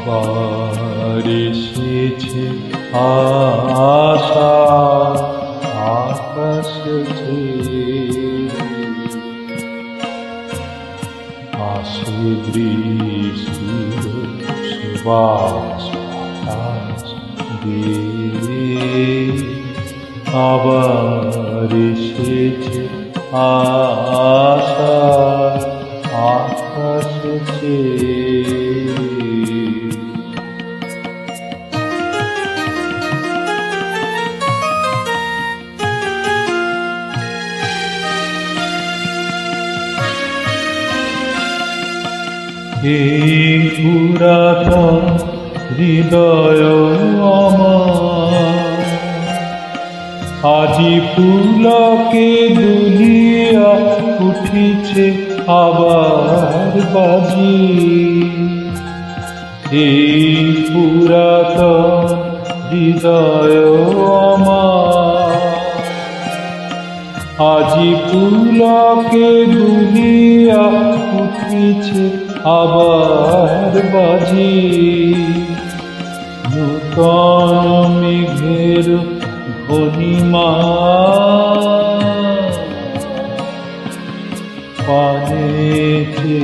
আবার এসেছে আশা আকাশ আসে বৃষ্টির সুবাস দিয়ে। আবার আশা আকাশ এই পুরাতন হৃদয় আমার আজি ফুলকে দুলিয়া উঠিছে আবার বাজি। এই পুরাতন হৃদয় আজি পুলকে দুলিয়া উঠিছে আবার বাজি। নূতন মেঘের ঘনিমা। পানেছে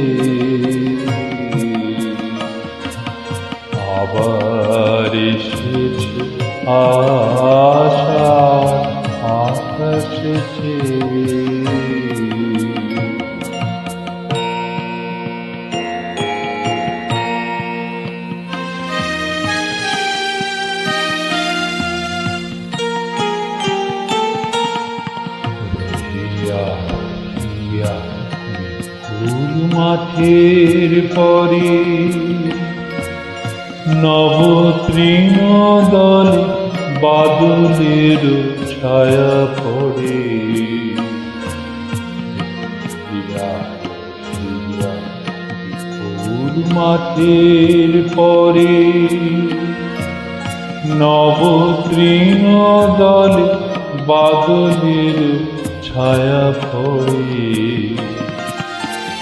আবার এসেছে আশা আকাশ মাঠের পরে। নবতৃণ দলে বাদলের ছায়া রিয়া, মাঠের পরে। নবতৃণ দলে বাদলের ছায়া পড়ে।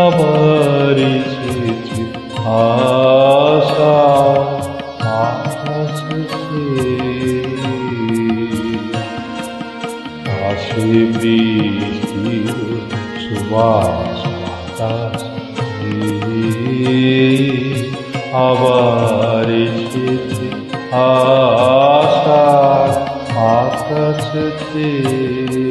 আবার এসেছে আশা আসে বৃষ্টির সুবাস বাতাস আবার এসেছে আশা আকাশ চেয়ে